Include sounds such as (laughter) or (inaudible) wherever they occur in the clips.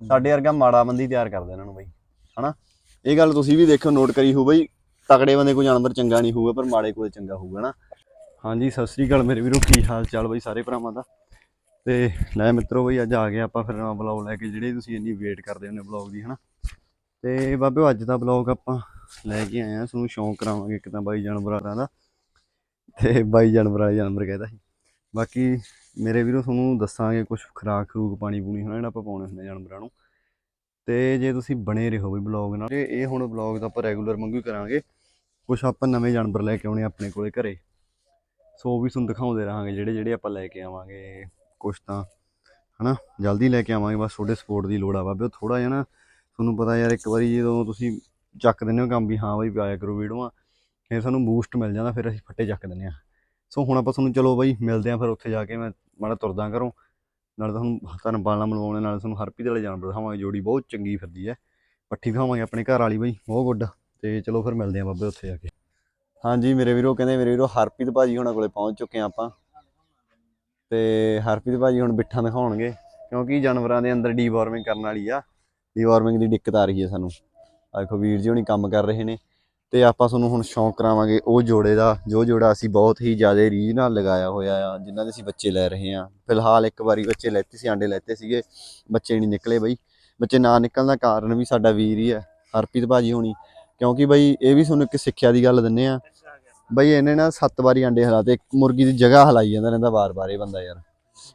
ਸਾਡੇ ਵਰਗਾ ਮਾੜਾ ਬੰਦੀ ਤਿਆਰ ਕਰਦਾ ਇਹਨਾਂ ਨੂੰ ਬਈ, ਹਨਾ? ਇਹ ਗੱਲ ਤੁਸੀਂ ਵੀ ਦੇਖੋ ਨੋਟ ਕਰੀ ਹੋ ਬਾਈ। ਤਕੜੇ ਬੰਦੇ ਕੋਈ ਜਾਨਵਰ ਚੰਗਾ ਨਹੀਂ ਹੋਊਗਾ, ਪਰ ਮਾੜੇ ਕੋਲ ਚੰਗਾ ਹੋਊਗਾ ਨਾ ਹਾਂਜੀ, ਸਤਿ ਸ੍ਰੀ ਅਕਾਲ ਮੇਰੇ ਵੀਰੋ, ਕੀ ਹਾਲ ਚਾਲ ਬਾਈ ਸਾਰੇ ਭਰਾਵਾਂ ਦਾ? ਤੇ ਲੈ ਮਿੱਤਰੋ ਬਈ, ਅੱਜ ਆ ਗਏ ਆਪਾਂ ਫਿਰ ਨਵਾਂ ਬਲੌਗ ਲੈ ਕੇ, ਜਿਹੜੇ ਤੁਸੀਂ ਇੰਨੀ ਵੇਟ ਕਰਦੇ ਹੁੰਦੇ ਬਲੌਗ ਦੀ, ਹਨਾ? ਤੇ ਬਾਬੇ, ਅੱਜ ਦਾ ਬਲੌਗ ਆਪਾਂ ਲੈ ਕੇ ਆਏ ਆ ਤੁਹਾਨੂੰ ਸ਼ੌਂਕ ਕਰਾਵਾਂਗੇ ਇੱਕ ਤਾਂ ਬਾਈ ਜਾਨਵਰਾਂ ਦਾ ਤੇ ਬਾਈ ਜਾਨਵਰਾਂ ਵਾਲੇ ਜਾਨਵਰ ਕਹਿੰਦਾ ਸੀ। ਬਾਕੀ ਮੇਰੇ ਵੀਰੋ, ਤੁਹਾਨੂੰ ਦੱਸਾਂਗੇ ਕੁਝ ਖੁਰਾਕ ਖਰੂਕ, ਪਾਣੀ ਪੂਣੀ, ਹਨਾ, ਜਿਹੜਾ ਆਪਾਂ ਪਾਉਣੇ ਹੁੰਦੇ ਜਾਨਵਰਾਂ ਨੂੰ। ਤੇ ਜੇ ਤੁਸੀਂ ਬਣੇ ਰਹੋ ਵੀ ਬਲੌਗ ਨਾਲ ਤੇ ਇਹ ਹੁਣ ਬਲੌਗ ਤਾਂ ਆਪਾਂ ਰੈਗੂਲਰ ਮੰਗੂ ਕਰਾਂਗੇ ਕੁਝ ਆਪਾਂ ਨਵੇਂ ਜਾਨਵਰ ਲੈ ਕੇ ਆਉਣੇ ਆਪਣੇ ਕੋਲੇ ਘਰੇ। ਸੋ ਉਹ ਵੀ ਤੁਹਾਨੂੰ ਦਿਖਾਉਂਦੇ ਰਹਾਂਗੇ, ਜਿਹੜੇ ਜਿਹੜੇ ਆਪਾਂ ਲੈ ਕੇ ਆਵਾਂਗੇ ਕੁਝ ਤਾਂ, ਹਨਾ, ਜਲਦੀ ਲੈ ਕੇ ਆਵਾਂਗੇ, ਬਸ ਤੁਹਾਡੇ ਸਪੋਰਟ ਦੀ ਲੋੜ ਆ ਬਾਬੇ। ਥੋੜਾ ਜਿਹਾ ਨਾ, ਤੁਹਾਨੂੰ ਪਤਾ ਯਾਰ, ਇੱਕ ਵਾਰੀ ਜਦੋਂ ਤੁਸੀਂ ਚੱਕ ਦਿੰਦੇ ਹੋ ਕੰਮ ਵੀ, ਹਾਂ ਬਈ, ਆਇਆ ਕਰੋ ਵੀਡੀਓਆਂ ਫਿਰ ਸਾਨੂੰ ਬੂਸਟ ਮਿਲ ਜਾਂਦਾ, ਫਿਰ ਅਸੀਂ ਫੱਟੇ ਚੱਕ ਦਿੰਦੇ ਆ। ਸੋ ਹੁਣ ਆਪਾਂ ਤੁਹਾਨੂੰ ਚਲੋ ਬਾਈ ਮਿਲਦੇ ਆ ਫਿਰ ਉੱਥੇ ਜਾ ਕੇ ਮੈਂ ਮਾੜਾ ਤੁਰਦਾ ਕਰੋ ਨਾਲ ਤੁਹਾਨੂੰ ਤੁਹਾਨੂੰ ਬਾਲਾਂ ਮਲਵਾਉਣੇ, ਨਾਲ ਤੁਹਾਨੂੰ ਹਰਪ੍ਰੀਤ ਵਾਲੇ ਜਾਨਵਰ ਦਿਖਾਵਾਂਗੇ, ਜੋੜੀ ਬਹੁਤ ਚੰਗੀ ਫਿਰਦੀ ਹੈ। ਪੱਠੀ ਦਿਖਾਵਾਂਗੇ ਆਪਣੇ ਘਰ ਵਾਲੀ ਬਾਈ, ਬਹੁਤ ਗੁੱਡ ਤੇ ਚਲੋ ਫਿਰ ਮਿਲਦੇ ਆ ਬਾਬੇ ਉੱਥੇ ਜਾ ਕੇ। ਹਾਂਜੀ ਮੇਰੇ ਵੀਰੋ, ਕਹਿੰਦੇ ਮੇਰੇ ਵੀਰੋ ਹਰਪ੍ਰੀਤ ਭਾਜੀ ਹੁਣਾਂ ਕੋਲੇ ਪਹੁੰਚ ਚੁੱਕੇ ਆ ਆਪਾਂ। ਤੇ ਹਰਪ੍ਰੀਤ ਭਾਜੀ ਹੁਣ ਬਿੱਠਾਂ ਦਿਖਾਉਣਗੇ, ਕਿਉਂਕਿ ਜਾਨਵਰਾਂ ਦੇ ਅੰਦਰ ਡੀਵਾਰਮਿੰਗ ਕਰਨ ਵਾਲੀ ਆ। ਡੀਵਾਰਮਿੰਗ ਦੀ ਦਿੱਕਤ ਆ ਰਹੀ ਹੈ ਸਾਨੂੰ। ਆਹ ਦੇਖੋ ਵੀਰ ਜੀ ਹੁਣੀ ਕੰਮ ਕਰ ਰਹੇ ਨੇ। ਤੇ ਆਪਾਂ ਤੁਹਾਨੂੰ ਹੁਣ ਸ਼ੌਂਕ ਕਰਾਵਾਂਗੇ ਉਹ ਜੋੜੇ ਦਾ, ਜੋ ਜੋੜਾ ਅਸੀਂ ਬਹੁਤ ਹੀ ਜ਼ਿਆਦਾ ਰੀਝ ਨਾਲ ਲਗਾਇਆ ਹੋਇਆ ਆ ਜਿਨ੍ਹਾਂ ਦੇ ਅਸੀਂ ਬੱਚੇ ਲੈ ਰਹੇ ਆ ਫਿਲਹਾਲ ਇੱਕ ਵਾਰੀ ਬੱਚੇ ਲੈਤੇ ਸੀ, ਆਂਡੇ ਲੈਤੇ ਸੀਗੇ, ਬੱਚੇ ਨਹੀਂ ਨਿਕਲੇ ਬਈ। ਬੱਚੇ ਨਾ ਨਿਕਲਣ ਦਾ ਕਾਰਨ ਵੀ ਸਾਡਾ ਵੀਰ ਹੀ ਹੈ ਹਰਪ੍ਰੀਤ ਭਾਜੀ ਹੋਣੀ। ਕਿਉਂਕਿ ਬਈ ਇਹ ਵੀ ਤੁਹਾਨੂੰ ਇੱਕ ਸਿੱਖਿਆ ਦੀ ਗੱਲ ਦਿੰਨੇ ਆ। ਬਈ ਇਹਨੇ ਨਾ ਸੱਤ ਵਾਰੀ ਆਂਡੇ ਹਲਾਤੇ, ਇੱਕ ਮੁਰਗੀ ਦੀ ਜਗ੍ਹਾ ਹਲਾਈ ਜਾਂਦਾ ਰਹਿੰਦਾ ਵਾਰ-ਵਾਰ ਇਹ ਬੰਦਾ ਯਾਰ।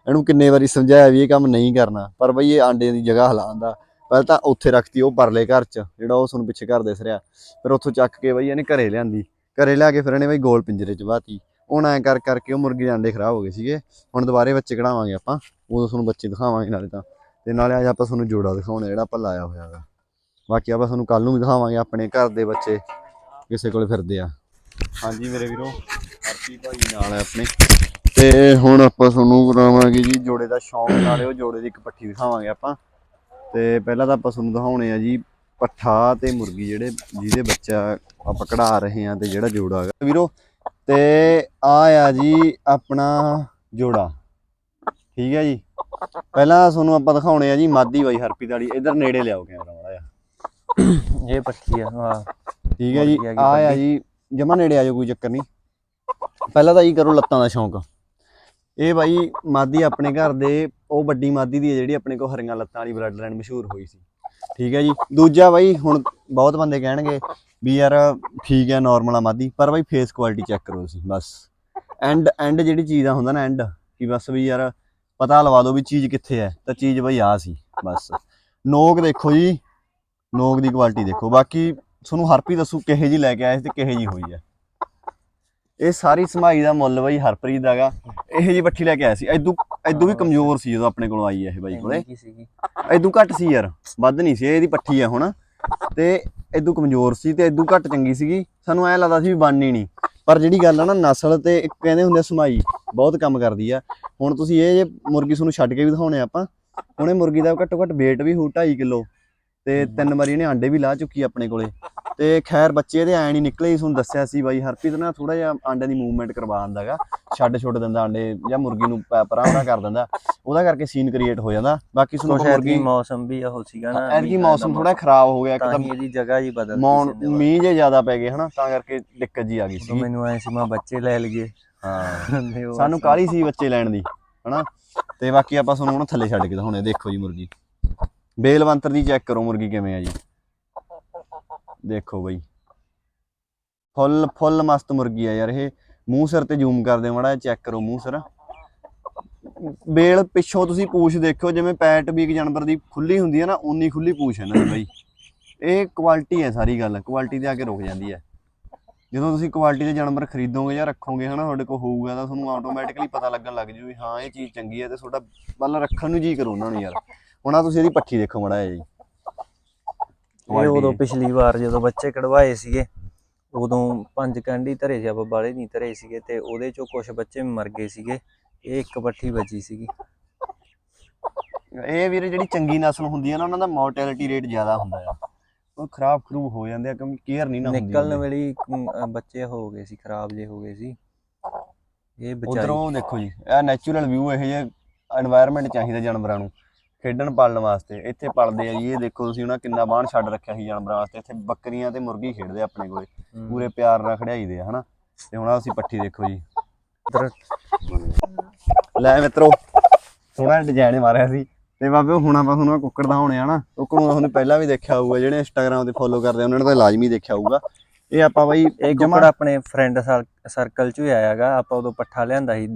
ਇਹਨੂੰ ਕਿੰਨੇ ਵਾਰੀ ਸਮਝਾਇਆ ਵੀ ਇਹ ਕੰਮ ਨਹੀਂ ਕਰਨਾ, ਪਰ ਬਈ ਇਹ ਆਂਡੇ ਦੀ ਜਗ੍ਹਾ ਹਲਾਉਂਦਾ ਪਹਿਲਾਂ ਤਾਂ ਉੱਥੇ ਰੱਖਤੀ ਉਹ ਪਰਲੇ ਘਰ 'ਚ, ਜਿਹੜਾ ਉਹ ਤੁਹਾਨੂੰ ਪਿੱਛੇ ਘਰ ਦਿਸ ਰਿਹਾ। ਫਿਰ ਉੱਥੋਂ ਚੱਕ ਕੇ ਬਈ ਇਹਨੇ ਘਰੇ ਲਿਆਂਦੀ। ਘਰੇ ਲਿਆ ਕੇ ਫਿਰ ਇਹਨੇ ਬਈ ਗੋਲ ਪਿੰਜਰੇ 'ਚ ਬਾਤੀ। ਹੁਣ ਐਂ ਕਰ ਕਰਕੇ ਉਹ ਮੁਰਗੀ ਦੇ ਆਂਡੇ ਖਰਾਬ ਹੋ ਗਏ ਸੀਗੇ। ਹੁਣ ਦੁਬਾਰੇ ਬੱਚੇ ਕਢਾਵਾਂਗੇ ਆਪਾਂ। ਉਦੋਂ ਤੁਹਾਨੂੰ ਬੱਚੇ ਦਿਖਾਵਾਂਗੇ ਨਾਲੇ ਤਾਂ। ਤੇ ਨਾਲੇ ਅੱਜ ਆਪਾਂ ਤੁਹਾਨੂੰ ਜੋੜਾ ਦਿਖਾਉਣਾ, ਜਿਹੜਾ ਆਪਾਂ ਲਾਇਆ ਹੋਇਆ ਹੈਗਾ। ਬਾਕੀ ਆਪਾਂ ਤੁਹਾਨੂੰ ਕੱਲ ਨੂੰ ਵੀ ਦਿਖਾਵਾਂਗੇ ਆਪਣੇ ਘਰ ਦੇ ਬੱਚੇ, ਕਿਸੇ ਕੋਲੇ ਫਿਰਦੇ ਆ। ਹਾਂਜੀ ਮੇਰੇ ਵੀਰੋ, ਹਰਪੀ ਭਾਈ ਨਾਲ ਹੈ ਆਪਣੇ। ਤੇ ਹੁਣ ਆਪਾਂ ਤੁਹਾਨੂੰ ਕਰਾਵਾਂਗੇ ਜੀ ਜੋੜੇ ਦਾ ਸ਼ੌਂਕ। ਨਾਲੇ ਉਹ ਜੋੜੇ ਦੀ ਇੱਕ ਪੱਠੀ ਦਿਖਾਵਾਂਗੇ ਆਪਾਂ। ਤੇ ਪਹਿਲਾਂ ਤਾਂ ਆਪਾਂ ਤੁਹਾਨੂੰ ਦਿਖਾਉਣੇ ਆ ਜੀ ਪੱਠਾ ਤੇ ਮੁਰਗੀ ਜਿਹੜੇ ਜਿਹਦੇ ਬੱਚਾ ਆਪਾਂ ਕਢਾ ਰਹੇ ਆ ਤੇ ਜਿਹੜਾ ਜੋੜਾ ਹੈਗਾ। ਵੀਰੋ ਤੇ ਆ ਆ ਜੀ ਆਪਣਾ ਜੋੜਾ। ਠੀਕ ਹੈ ਜੀ? ਪਹਿਲਾਂ ਤੁਹਾਨੂੰ ਆਪਾਂ ਦਿਖਾਉਣੇ ਆ ਜੀ ਮਾਦੀ ਬਾਈ ਹਰਪੀ ਵਾਲੀ। ਇਧਰ ਨੇੜੇ ਲਿਆਓ ਕੈਮਰਾ ਜਿਹਾ। ਇਹ ਪੱਠੀ ਆ ਹਾਂ ਠੀਕ ਹੈ ਜੀ? ਆ ਆ। ਜੀ। ਜਮਾ ਨੇੜੇ ਆ ਜਾਓ ਕੋਈ ਚੱਕਰ ਨਹੀਂ। ਪਹਿਲਾਂ ਤਾਂ ਜੀ ਕਰੋ ਲੱਤਾਂ ਦਾ ਸ਼ੌਂਕ। ਇਹ ਬਾਈ ਮਾਦੀ ਆਪਣੇ ਘਰ ਦੇ ਉਹ ਵੱਡੀ ਮਾਦੀ ਦੀ ਹੈ ਜਿਹੜੀ ਆਪਣੇ ਕੋਲ ਹਰੀਆਂ ਲੱਤਾਂ ਵਾਲੀ ਬਲੱਡ ਲਾਈਨ ਮਸ਼ਹੂਰ ਹੋਈ ਸੀ। ਠੀਕ ਹੈ ਜੀ। ਦੂਜਾ ਬਾਈ, ਹੁਣ ਬਹੁਤ ਬੰਦੇ ਕਹਿਣਗੇ ਵੀ ਯਾਰ ਠੀਕ ਹੈ ਨਾਰਮਲ ਆ ਮਾਦੀ, ਪਰ ਬਾਈ ਫੇਸ ਕੁਆਲਿਟੀ ਚੈੱਕ ਕਰੋ ਤੁਸੀਂ, ਬਸ। ਐਂਡ ਐਂਡ ਜਿਹੜੀ ਚੀਜ਼ ਦਾ ਹੁੰਦਾ ਨਾ ਐਂਡ ਕਿ ਬਸ ਵੀ ਯਾਰ ਪਤਾ ਲਵਾ ਦਿਓ ਵੀ ਚੀਜ਼ ਕਿੱਥੇ ਹੈ, ਤਾਂ ਚੀਜ਼ ਬਈ ਆ ਸੀ, ਬਸ। ਨੋਕ ਦੇਖੋ ਜੀ, ਨੋਕ ਦੀ ਕੁਆਲਿਟੀ ਦੇਖੋ। ਬਾਕੀ ਤੁਹਾਨੂੰ ਹਰਪ੍ਰੀਤ ਦੱਸੂ ਕਿਹੇ ਜੀ ਲੈ ਕੇ ਆਏ ਸੀ ਤੇ ਕਿਹੇ ਜੀ ਹੋਈ ਹੈ। ਇਹ ਸਾਰੀ ਸਮਾਈ ਦਾ ਮੁੱਲ ਬਈ ਹਰਪ੍ਰੀਤ ਦਾਗਾ ਇਹ ਜੀ ਪੱਠੀ ਲੈ ਕੇ ਆਇਆ ਸੀ। ਐਦੂ ਐਦੂ ਵੀ ਕਮਜ਼ੋਰ ਸੀ ਜਦੋਂ ਆਪਣੇ ਕੋਲ ਆਈ ਹੈ ਇਹ ਬਾਈ ਕੋਲੇ। ਐਦੂ ਘੱਟ ਸੀ ਯਾਰ ਵੱਧ ਨਹੀਂ ਸੀ। ਇਹ ਇਹਦੀ ਪੱਠੀ ਆ ਹੁਣ। ਤੇ ਐਦੂ ਕਮਜ਼ੋਰ ਸੀ ਤੇ ਐਦੂ ਘੱਟ ਚੰਗੀ ਸੀਗੀ। ਸਾਨੂੰ ਐ ਲੱਗਦਾ ਸੀ ਵੀ ਬਣਨੀ ਨਹੀਂ। ਪਰ ਜਿਹੜੀ ਗੱਲ ਆ ਨਾ ਨਸਲ ਤੇ ਇੱਕ ਕਹਿੰਦੇ ਹੁੰਦੇ ਸਮਾਈ ਬਹੁਤ ਕੰਮ ਕਰਦੀ ਆ। ਹੁਣ ਤੁਸੀਂ ਇਹ ਜੇ ਮੁਰਗੀ ਤੁਹਾਨੂੰ ਛੱਡ ਕੇ ਵੀ ਦਿਖਾਉਣੇ ਆਪਾਂ ਹੁਣ ਮੁਰਗੀ ਦਾ ਘੱਟੋ ਘੱਟ weight ਵੀ ਹੋਊ 2.5 ਕਿਲੋ। ਤੇ ਤਿੰਨ ਵਾਰੀ ਇਹਨੇ ਆਂਡੇ ਵੀ ਲਾ ਚੁੱਕੀ ਆਪਣੇ ਕੋਲੇ। ਤੇ ਖੈਰ ਬੱਚੇ ਇਹਦੇ ਐ ਨਹੀਂ ਨਿਕਲੇ ਤੁਹਾਨੂੰ ਦੱਸਿਆ ਸੀ ਬਾਈ ਹਰਪ੍ਰੀਤ ਨਾ ਥੋੜਾ ਜਿਹਾ ਆਂਡਿਆਂ ਦੀ ਮੂਵਮੈਂਟ ਕਰਵਾ ਦਿੰਦਾਗਾ ਛੱਡ ਛੁੱਟ ਦਿੰਦਾ ਆਂਡੇ ਜਾਂ ਮੁਰਗੀ ਨੂੰ ਪਰਾਂ ਉਹਦਾ (laughs) ਕਰ ਦਿੰਦਾ। ਉਹਦਾ ਕਰਕੇ ਸੀਨ ਕ੍ਰੀਏਟ ਹੋ ਜਾਂਦਾ। ਬਾਕੀ ਤੁਹਾਨੂੰ ਮੁਰਗੀ ਮੌਸਮ ਵੀ ਉਹ ਸੀਗਾ ਨਾ ਐਤਕੀ ਮੌਸਮ ਥੋੜਾ ਖਰਾਬ ਹੋ ਗਿਆ ਇੱਕ ਤਾਂ ਤਾਂ ਹੀ ਇਹਦੀ ਜਗ੍ਹਾ ਜੀ ਬਦਲ ਮੌਨ ਮੀਂਹ ਜੇ ਜ਼ਿਆਦਾ ਪੈ ਗਏ ਹਨਾ ਤਾਂ ਕਰਕੇ ਦਿੱਕਤ ਜੀ ਆ ਗਈ ਸੀ। ਮੈਨੂੰ ਐ ਸੀ ਮੈਂ ਬੱਚੇ ਲੈ ਲਈਏ। ਹਾਂ। (laughs) ਤੇ ਸਾਨੂੰ ਕਾਹਲੀ ਸੀ ਬੱਚੇ ਲੈਣ ਦੀ ਹਨਾ। ਤੇ ਬਾਕੀ ਆਪਾਂ ਤੁਹਾਨੂੰ ਹੁਣ ਥੱਲੇ ਛੱਡ ਕੇ ਦਿਖਾਉਣੇ ਦੇਖੋ ਜੀ ਮੁਰਗੀ। ਬੇਲਵੰਤਰ ਦੀ ਚੈੱਕ ਕਰੋ ਮੁਰਗੀ ਕਿਵੇਂ ਆ ਜੀ। (laughs) ਦੇਖੋ ਬਈ। ਫੁੱਲ ਫੁੱਲ ਮਸਤ ਮੁਰਗੀ ਆ ਯਾਰ ਇਹ। ਮੂੰਹ ਸਿਰ ਤੇ ਜ਼ੂਮ ਕਰਦੇ ਮਾੜਾ ਚੈੱਕ ਕਰੋ ਮੂੰਹ ਸਿਰ। ਬੇਲ ਪਿੱਛੋਂ ਤੁਸੀਂ ਪੂਛ ਦੇਖਿਓ ਜਿਵੇਂ ਪੈਟ ਵੀ ਇੱਕ ਜਾਨਵਰ ਦੀ ਖੁੱਲੀ ਹੁੰਦੀ ਹੈ ਨਾ ਉਨੀ ਖੁੱਲੀ ਪੂਛ ਹੈ ਦੀ ਬਈ। ਇਹ ਕੁਆਲਿਟੀ ਹੈ ਸਾਰੀ ਗੱਲ ਕੁਆਲਿਟੀ ਤੇ ਆ ਕੇ ਰੁਕ ਜਾਂਦੀ ਹੈ ਜਦੋਂ ਤੁਸੀਂ ਕੁਆਲਿਟੀ ਦੇ ਜਾਨਵਰ ਖਰੀਦੋਗੇ ਜਾਂ ਰੱਖੋਗੇ ਹਨਾ ਤੁਹਾਡੇ ਕੋਲ ਹੋਊਗਾ ਤਾਂ ਤੁਹਾਨੂੰ ਆਟੋਮੈਟਿਕਲੀ ਪਤਾ ਲੱਗਣ ਲੱਗ ਜੂ ਵੀ ਹਾਂ ਇਹ ਚੀਜ਼ ਚੰਗੀ ਹੈ ਤੇ ਤੁਹਾਡਾ ਵੱਲ ਰੱਖਣ ਨੂੰ ਜੀ ਕਰੂ ਉਹਨਾਂ ਨੂੰ ਯਾਰ। ਹੁਣ ਤੁਸੀਂ ਇਹਦੀ ਪੱਠੀ ਦੇਖੋ ਮੜਾ ਜੀ। ਇਹ ਉਦੋਂ ਪਿਛਲੀ ਵਾਰ ਜਦੋਂ ਬੱਚੇ ਕਢਵਾਏ ਸੀਗੇ ਉਦੋਂ ਪੰਜ ਕੈਂਡੀ ਧਰੇ ਸੀ ਆਪਾਂ ਬਾਲੇ ਨਹੀਂ ਧਰੇ ਸੀਗੇ ਤੇ ਉਹਦੇ ਚੋਂ ਕੁਝ ਬੱਚੇ ਮਰ ਗਏ ਸੀਗੇ ਇਹ ਇੱਕ ਪੱਠੀ ਬਚੀ ਸੀਗੀ। ਇਹ ਵੀਰੇ ਜਿਹੜੀ ਚੰਗੀ ਨਸਲ ਹੁੰਦੀ ਹੈ ਨਾ ਉਹਨਾਂ ਦਾ ਮੋਰਟੈਲਿਟੀ ਰੇਟ ਜ਼ਿਆਦਾ ਹੁੰਦਾ ਹੈ ਉਹ ਖਰਾਬ ਖਰੂਬ ਹੋ ਜਾਂਦੇ ਆ ਕਿਉਂਕਿ ਕੇਅਰ ਨਹੀਂ ਨਾ ਹੁੰਦੀ ਨਿਕਲਣ ਵੇਲੇ ਬੱਚੇ ਹੋ ਗਏ ਸੀ ਖਰਾਬ ਜੇ ਹੋ ਗਏ ਸੀ। ਇਹ ਬਚਾਈ। ਉਧਰੋਂ ਦੇਖੋ ਜੀ ਇਹ ਨੈਚੁਰਲ ਵਿਊ ਇਹ ਜੇ এনवायरमेंट ਚਾਹੀਦਾ ਜਾਨਵਰਾਂ ਨੂੰ। ਖੇਡਣ ਪਾਲਣ ਵਾਸਤੇ। ਇੱਥੇ ਪਲਦੇ ਆ ਜੀ ਇਹ ਦੇਖੋ ਤੁਸੀਂ ਉਹਨਾਂ ਕਿੰਨਾ ਬਾਣ ਛੱਡ ਰੱਖਿਆ ਸੀ ਜਾਨਵਰਾਂ ਵਾਸਤੇ। ਇੱਥੇ ਬੱਕਰੀਆਂ ਤੇ ਮੁਰਗੀ ਖੇਡਦੇ ਆ ਆਪਣੇ ਕੋਲੇ। ਪੂਰੇ ਪਿਆਰ ਨਾਲ ਖੜਿਆਈਦੇ ਆ ਹਨਾ? ਤੇ ਹੁਣ ਆਹ ਤੁਸੀਂ ਪੱਠੀ ਦੇਖੋ ਜੀ। ਲੈ ਮਿੱਤਰੋ ਥੋੜਾ ਡਿਜ਼ਾਈਨ ਮਾਰਿਆ ਸੀ। ਤੇ ਬਾਬੇ ਹੁਣ ਆਪਾਂ ਤੁਹਾਨੂੰ ਕੁੱਕੜ ਦਿਖਾਉਣੇ ਆ ਨਾ ਕੁੱਕੜ ਨੂੰ ਤੁਹਾਨੂੰ ਪਹਿਲਾਂ ਵੀ ਦੇਖਿਆ ਹੋਊਗਾ ਜਿਹੜੇ ਇੰਸਟਾਗ੍ਰam ਤੇ ਫੋਲੋ ਕਰਦੇ ਆ ਉਹਨਾਂ ਨੇ ਤਾਂ ਲਾਜ਼ਮੀ ਦੇਖਿਆ ਹੋਊਗਾ। ਇਹ ਆਪਾਂ ਬਾਈ ਇਹ ਕੁੱਕੜ ਆਪਣੇ ਫਰੈਂਡ ਸਰਕਲ ਚ ਹੀ ਆਇਆਗਾ ਆਪਾਂ ਉਦੋਂ ਪੱਠਾ ਲਿਆਂਦਾ ਸੀ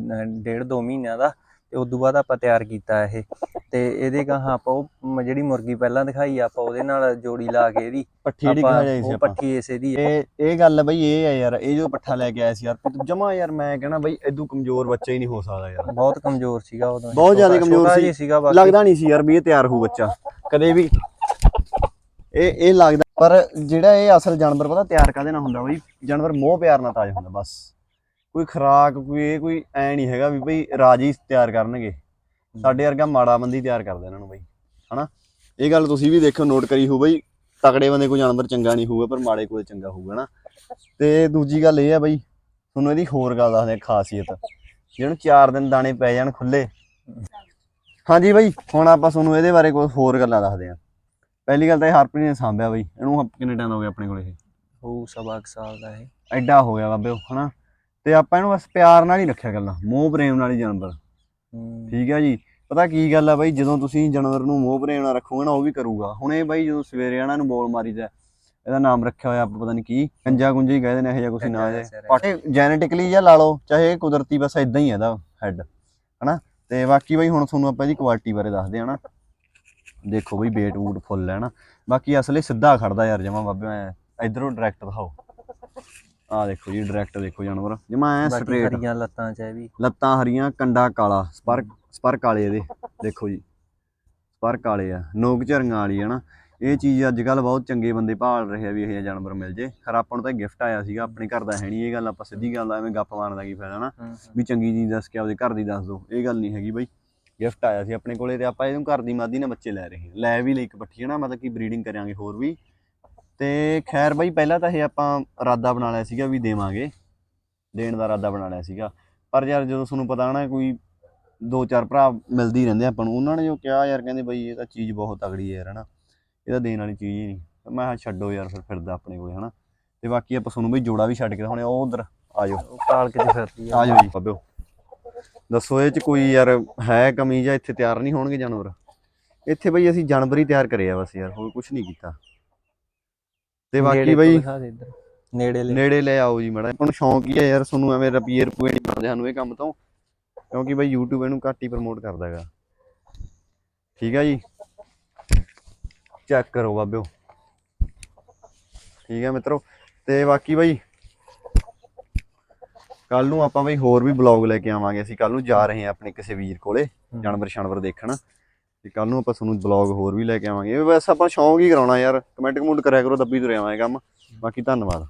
ਡੇਢ ਦੋ ਮਹੀਨਿਆਂ ਦਾ। ਤੇ ਉਦੋਂ ਬਾਅਦ ਆਪਾਂ ਤਿਆਰ ਕੀਤਾ ਇਹ। ਤੇ ਇਹਦੇ ਕਹਾ ਆਪਾਂ ਉਹ ਜਿਹੜੀ ਮੁਰਗੀ ਪਹਿਲਾਂ ਦਿਖਾਈ ਆਪਾਂ ਉਹਦੇ ਨਾਲ ਜੋੜੀ ਲਾ ਕੇ ਇਹਦੀ ਪੱਠੀ ਜਿਹੜੀ ਆਪਾਂ ਖਾ ਜਾਈ ਸੀ ਉਹ ਆਪਾਂ। ਪੱਠੀ ਇਸੇ ਦੀ ਹੈ। ਇਹ ਇਹ ਗੱਲ ਬਈ ਇਹ ਹੈ ਯਾਰ ਇਹ ਜੋ ਪੱਠਾ ਲੈ ਕੇ ਆਇਆ ਸੀ ਯਾਰ ਤੂੰ ਜਮਾ ਯਾਰ ਮੈਂ ਕਹਿਣਾ ਬਈ ਇਦੋਂ ਕਮਜ਼ੋਰ ਬੱਚਾ ਹੀ ਨਹੀਂ ਹੋ ਸਕਦਾ ਯਾਰ। ਬਹੁਤ ਕਮਜ਼ੋਰ ਸੀਗਾ ਉਦੋਂ। ਬਹੁਤ ਜ਼ਿਆਦਾ ਕਮਜ਼ੋਰ ਸੀ। ਸੀਗਾ ਲੱਗਦਾ ਨਹੀਂ ਸੀ ਯਾਰ ਵੀ ਇਹ ਤਿਆਰ ਹੋਊ ਬੱਚਾ। ਕਦੇ ਵੀ। ਇਹ ਇਹ ਲੱਗਦਾ ਪਰ ਜਿਹੜਾ ਇਹ ਅਸਲ ਜਾਨਵਰ ਪਤਾ ਤਿਆਰ ਕਾਦੇ ਨਾਲ ਹੁੰਦਾ ਬਈ? ਜਾਨਵਰ ਮੋਹ ਪਿਆਰ ਨਾਲ ਤਾਜ ਹੁੰਦਾ ਬਸ। ਕੋਈ ਖਰਾਕ ਕੋਈ ਇਹ ਕੋਈ ਐ ਨਹੀਂ ਹੈਗਾ ਵੀ ਬਈ ਰਾਜੀ ਤਿਆਰ ਕਰਨਗੇ। ਸਾਡੇ ਵਰਗਾ ਮਾੜਾ ਬੰਦੀ ਤਿਆਰ ਕਰਦਾ ਇਹਨਾਂ ਨੂੰ ਬਈ ਹਨਾ? ਇਹ ਗੱਲ ਤੁਸੀਂ ਵੀ ਦੇਖੋ ਨੋਟ ਕਰੀ ਹੋ ਬਈ ਤਕੜੇ ਬੰਦੇ ਕੋਈ ਜਾਨਵਰ ਚੰਗਾ ਨਹੀਂ ਹੋਊਗਾ ਪਰ ਮਾੜੇ ਕੋਲ ਚੰਗਾ ਹੋਊਗਾ ਨਾ ਤੇ ਦੂਜੀ ਗੱਲ ਇਹ ਆ ਬਈ ਤੁਹਾਨੂੰ ਇਹਦੀ ਹੋਰ ਗੱਲ ਦੱਸਦੇ ਆ ਖਾਸੀਅਤ। ਜਿਹਨੂੰ 4 ਦਿਨ ਦਾਣੇ ਪੈ ਜਾਣ ਖੁੱਲੇ ਹਾਂਜੀ ਬਾਈ ਹੁਣ ਆਪਾਂ ਤੁਹਾਨੂੰ ਇਹਦੇ ਬਾਰੇ ਕੁਝ ਹੋਰ ਗੱਲਾਂ ਦੱਸਦੇ ਆਂ ਪਹਿਲੀ ਗੱਲ ਤਾਂ ਇਹ ਹਰਪ੍ਰੀਤ ਨੇ ਸਾਂਭਿਆ ਬਾਈ ਇਹਨੂੰ ਹ- ਕਿੰਨੇ ਟਾਈਮ ਹੋ ਗਿਆ ਆਪਣੇ ਕੋਲ ਇਹ? ਉਹ ਸਵਾ ਸਾਲ ਦਾ ਇਹ। ਐਡਾ ਹੋ ਗਿਆ ਬਾਬੇ ਉਹ, ਹਨਾ? ਤੇ ਆਪਾਂ ਇਹਨੂੰ ਬਸ ਪਿਆਰ ਨਾਲ ਹੀ ਰੱਖਿਆ ਗੱਲਾਂ ਮੋਹ ਪ੍ਰੇਮ ਨਾਲ ਹੀ ਜਾਨਵਰ। ਹੂੰ। ਠੀਕ ਆ ਜੀ? ਪਤਾ ਕੀ ਗੱਲ ਆ ਬਾਈ ਜਦੋਂ ਤੁਸੀਂ ਜਾਨਵਰ ਨੂੰ ਮੋਹ ਪ੍ਰੇਮ ਨਾਲ ਰੱਖੋਗੇ ਨਾ ਉਹ ਵੀ ਕਰੂਗਾ। ਹੁਣ ਇਹ ਬਾਈ ਜਦੋਂ ਸਵੇਰੇ ਆਣਾ ਨੂੰ ਬੋਲ ਮਾਰੀਦਾ ਇਹਦਾ ਨਾਮ ਰੱਖਿਆ ਹੋਇਆ ਆਪਾਂ ਪਤਾ ਨਹੀਂ ਕੀ ਕੰਜਾ ਕੁੰਜਾ ਹੀ ਕਹਿੰਦੇ ਨੇ ਇਹੋ ਜਿਹਾ ਕੁਛ ਨਾ ਦੱਸਿਆ ਪਾਟੇ ਜੈਨੇਟਿਕਲੀ ਜਾਂ ਲਾ ਲਓ ਚਾਹੇ ਕੁਦਰਤੀ ਬਸ ਇਦਾਂ ਹੀ ਆ ਇਹਦਾ ਹੈਡ ਹਨਾ? ਤੇ ਬਾਕੀ ਬਾਈ ਹੁਣ ਤੁਹਾਨੂੰ ਆਪਾਂ ਇਹਦੀ ਕੁਆਲਿਟੀ ਬਾਰੇ ਦੱਸਦੇ ਆ ਨਾ ਦੇਖੋ ਬਈ ਵੇਟ ਵੂਟ ਫੁੱਲ ਹੈ ਨਾ ਬਾਕੀ ਅਸਲੇ ਸਿੱਧਾ ਖੜਦਾ ਯਾਰ ਜਮਾ ਬਾਬੇ ਇਧਰੋਂ ਡਾਇਰੈਕਟ ਦਿਖਾਓ। ਆ ਦੇਖੋ ਜੀ ਡਾਇਰੈਕਟ ਦੇਖੋ ਜਾਨਵਰ। ਜਮਾ ਐ ਬਾਕੀ ਸਟ੍ਰੇਟ ਹਰੀਆਂ ਲੱਤਾਂ ਚ ਇਹ ਵੀ। ਲੱਤਾਂ ਹਰੀਆਂ ਕੰਡਾ ਕਾਲਾ ਸਪਰ ਸਪਰ ਕਾਲੇ ਇਹਦੇ। ਦੇਖੋ ਜੀ ਸਪਰ ਕਾਲੇ ਆ ਨੋਕ ਝਰੀਆਂ ਵਾਲੀ ਹੈ ਨਾ। ਇਹ ਚੀਜ਼ ਅੱਜ ਕੱਲ ਬਹੁਤ ਚੰਗੇ ਬੰਦੇ ਭਾਲ ਰਹੇ ਆ ਵੀ ਇਹ ਜਾਨਵਰ ਮਿਲ ਜੇ। ਖਰ ਆਪਾਂ ਨੂੰ ਤਾਂ ਗਿਫਟ ਆਇਆ ਸੀਗਾ ਆਪਣੇ ਘਰ ਦਾ ਹੈ ਨਹੀਂ ਇਹ ਗੱਲ ਆਪਾਂ ਸਿੱਧੀ ਗੱਲ ਐਵੇਂ ਗੱਪ ਮਾਰਨ ਦਾ ਕੀ ਫਾਇਦਾ ਨਾ। ਵੀ ਚੰਗੀ ਚੀਜ਼ ਦੱਸ ਕੇ ਆਪਦੇ ਘਰ ਦੀ ਦੱਸ ਦਿਓ ਇਹ ਗੱਲ ਨਹੀਂ ਹੈਗੀ ਬਈ। ਗਿਫਟ ਆਇਆ ਸੀ ਆਪਣੇ ਕੋਲੇ ਤੇ ਆਪਾਂ ਇਹਨੂੰ ਘਰ ਦੀ ਮਾਦੀ ਨਾਲ ਬੱਚੇ ਲੈ ਰਹੇ ਹਾਂ ਲੈ ਵੀ ਲਈ ਇੱਕ ਪੱਠੀ ਹੈ ਨਾ ਮਤਲਬ ਕਿ ਬਰੀਡਿੰਗ ਕਰਾਂਗੇ ਹੋਰ ਵੀ। ਤੇ ਖੈਰ ਬਈ ਪਹਿਲਾਂ ਤਾਂ ਇਹ ਆਪਾਂ ਇਰਾਦਾ ਬਣਾ ਲਿਆ ਸੀਗਾ ਵੀ ਦੇਵਾਂਗੇ। ਦੇਣ ਦਾ ਇਰਾਦਾ ਬਣਾ ਲਿਆ ਸੀਗਾ। ਪਰ ਯਾਰ ਜਦੋਂ ਤੁਹਾਨੂੰ ਪਤਾ ਨਾ ਕੋਈ ਦੋ ਚਾਰ ਭਰਾ ਮਿਲਦੀ ਰਹਿੰਦੇ ਆਪਾਂ ਨੂੰ ਉਹਨਾਂ ਨੇ ਜੋ ਕਿਹਾ ਯਾਰ ਕਹਿੰਦੇ ਬਈ ਇਹ ਤਾਂ ਚੀਜ਼ ਬਹੁਤ ਤਗੜੀ ਹੈ ਯਾਰ ਹਨਾ। ਇਹ ਤਾਂ ਦੇਣ ਵਾਲੀ ਚੀਜ਼ ਹੀ ਨਹੀਂ। ਤੇ ਮੈਂ ਕਿਹਾ ਛੱਡੋ ਯਾਰ ਫਿਰ ਫਿਰਦਾ ਆਪਣੇ ਕੋਲੇ ਹਨਾ। ਤੇ ਬਾਕੀ ਆਪਾਂ ਤੁਹਾਨੂੰ ਬਈ ਜੋੜਾ ਵੀ ਛੱਡ ਕੇ ਦਿਖਾਉਣੇ ਉਹ ਉਧਰ ਆ ਜਾਓ। ਉਹ ਕਾਲ ਕੇ ਫਿਰਦੀ ਆ। ਜਾਓ ਜੀ ਬਾਬਿਓ। ਦੱਸੋ ਇਹ ਚ ਕੋਈ ਯਾਰ ਹੈ ਕਮੀ ਜਾਂ ਇੱਥੇ ਤਿਆਰ ਨਹੀਂ ਹੋਣਗੇ ਜਾਨਵਰ? ਇੱਥੇ ਬਈ ਅਸੀਂ ਜਾਨਵਰ ਹੀ ਤਿਆਰ ਕਰੇ ਆ ਬਸ ਯਾਰ ਹੋਰ ਕੁਝ ਨਹੀਂ ਕੀਤਾ। ਤੇ ਬਾਕੀ ਬਈ। ਨੇੜੇ ਲੈ। ਨੇੜੇ ਲੈ ਆਓ ਜੀ ਮੜਾ ਆਪਾਂ ਸ਼ੌਂਕ ਹੀ ਹੈ ਯਾਰ ਤੁਹਾਨੂੰ ਐਵੇਂ ਰੁਪਈਏ ਰੁਪਏ ਨਹੀਂ ਮਿਲਦੇ ਸਾਨੂੰ ਇਹ ਕੰਮ ਤੋਂ। ਕਿਉਂਕਿ ਬਈ YouTube ਇਹਨੂੰ ਘੱਟ ਹੀ ਪ੍ਰਮੋਟ ਕਰਦਾ ਹੈਗਾ ਠੀਕ ਆ ਜੀ? ਚੈੱਕ ਕਰੋ ਬਾਬਿਓ। ਠੀਕ ਹੈ ਮਿੱਤਰੋ। ਤੇ ਬਾਕੀ ਬਈ ਕੱਲ ਨੂੰ ਆਪਾਂ ਬਈ ਹੋਰ ਵੀ ਬਲੌਗ ਲੈ ਕੇ ਆਵਾਂਗੇ। ਅਸੀਂ ਕੱਲ ਨੂੰ ਜਾ ਰਹੇ ਹਾਂ ਆਪਣੇ ਕਿਸੇ ਵੀਰ ਕੋਲੇ ਜਾਨਵਰ ਸ਼ਾਨਵਰ ਦੇਖਣ। ਤੇ ਕੱਲ ਨੂੰ ਆਪਾਂ ਤੁਹਾਨੂੰ ਬਲੌਗ ਹੋਰ ਵੀ ਲੈ ਕੇ ਆਵਾਂਗੇ। ਇਹ ਬਸ ਆਪਾਂ ਸ਼ੌਂਕ ਹੀ ਕਰਾਉਣਾ ਯਾਰ। ਕਮੈਂਟ ਕਮੂਟ ਕਰਿਆ ਕਰੋ, ਦੱਬੀ ਤੁਰਿਆ ਆਵਾਂਗੇ ਕੰਮ। ਬਾਕੀ ਧੰਨਵਾਦ।